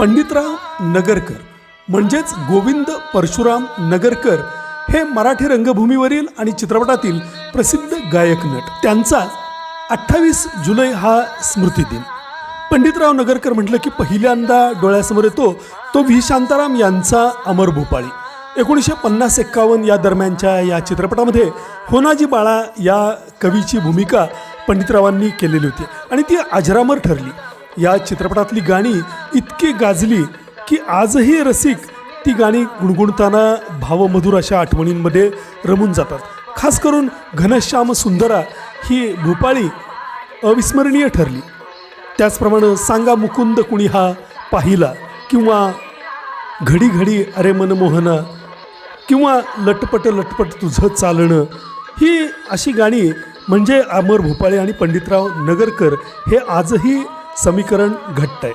पंडितराव नगरकर म्हणजेच गोविंद परशुराम नगरकर हे मराठी रंगभूमीवरील आणि चित्रपटातील प्रसिद्ध गायक नट. त्यांचा अठ्ठावीस जुलै हा स्मृतिदिन पंडितराव नगरकर म्हटलं की पहिल्यांदा डोळ्यासमोर येतो तो व्ही. शांताराम यांचा अमर भोपाळी. एकोणीसशे पन्नास एक्कावन्न या दरम्यानच्या या चित्रपटामध्ये होनाजी बाळा या कवीची भूमिका पंडितरावांनी केलेली होती आणि ती अजरामर ठरली. या चित्रपटातली गाणी इतकी गाजली की आजही रसिक ती गाणी गुणगुणताना भावमधुर अशा आठवणींमध्ये रमून जातात. खास करून घनश्याम सुंदरा ही भूपाळी अविस्मरणीय ठरली. त्याचप्रमाणे सांगा मुकुंद कुणी हा पाहिला किंवा घडी घडी अरे मनमोहना किंवा लटपट लटपट तुझं चालणं ही अशी गाणी म्हणजे अमर भोपाळे आणि पंडितराव नगरकर हे आजही समीकरण घट्ट आहे.